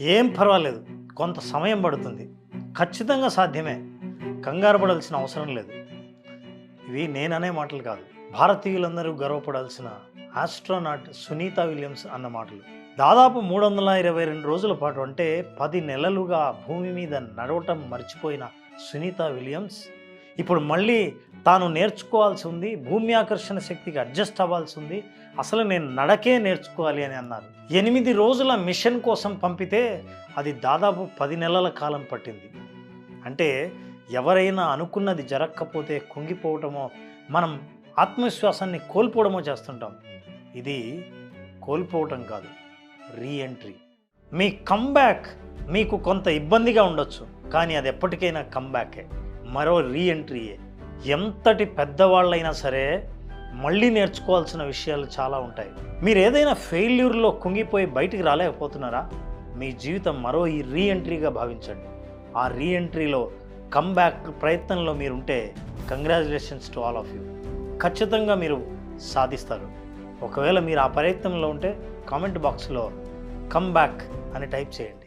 ఏం పర్వాలేదు. కొంత సమయం పడుతుంది. ఖచ్చితంగా సాధ్యమే. కంగారు పడాల్సిన అవసరం లేదు. ఇవి నేననే మాటలు కాదు. భారతీయులందరూ గర్వపడాల్సిన ఆస్ట్రోనాట్ సునీత విలియమ్స్ అన్న మాటలు. దాదాపు మూడు వందల ఇరవై రెండు రోజుల పాటు అంటే పది నెలలుగా భూమి మీద నడవటం మర్చిపోయిన సునీత విలియమ్స్ ఇప్పుడు మళ్ళీ తాను నేర్చుకోవాల్సి ఉంది భూమి ఆకర్షణ శక్తికి అడ్జస్ట్ అవ్వాల్సి ఉంది అసలు నేను నడకే నేర్చుకోవాలి అని అన్నారు. ఎనిమిది రోజుల మిషన్ కోసం పంపితే అది దాదాపు పది నెలల కాలం పట్టింది. అంటే ఎవరైనా అనుకున్నది జరగకపోతే కుంగిపోవటమో మనం ఆత్మవిశ్వాసాన్ని కోల్పోవడమో చేస్తుంటాం. ఇది కోల్పోవటం కాదు రీఎంట్రీ. మీ కమ్బ్యాక్ మీకు కొంత ఇబ్బందిగా ఉండొచ్చు కానీ అది ఎప్పటికైనా కమ్బ్యాకే మరో రీఎంట్రీయే. ఎంతటి పెద్దవాళ్ళైనా సరే మళ్ళీ నేర్చుకోవాల్సిన విషయాలు చాలా ఉంటాయి. మీరు ఏదైనా ఫెయిల్యూర్లో కుంగిపోయి బయటికి రాలేకపోతున్నారా? మీ జీవితం మరో ఈ రీఎంట్రీగా భావించండి. ఆ రీఎంట్రీలో కమ్బ్యాక్ ప్రయత్నంలో మీరుంటే congratulations to all of you. ఖచ్చితంగా మీరు సాధిస్తారు. ఒకవేళ మీరు ఆ ప్రయత్నంలో ఉంటే కామెంట్ బాక్స్లో కమ్బ్యాక్ అని టైప్ చేయండి.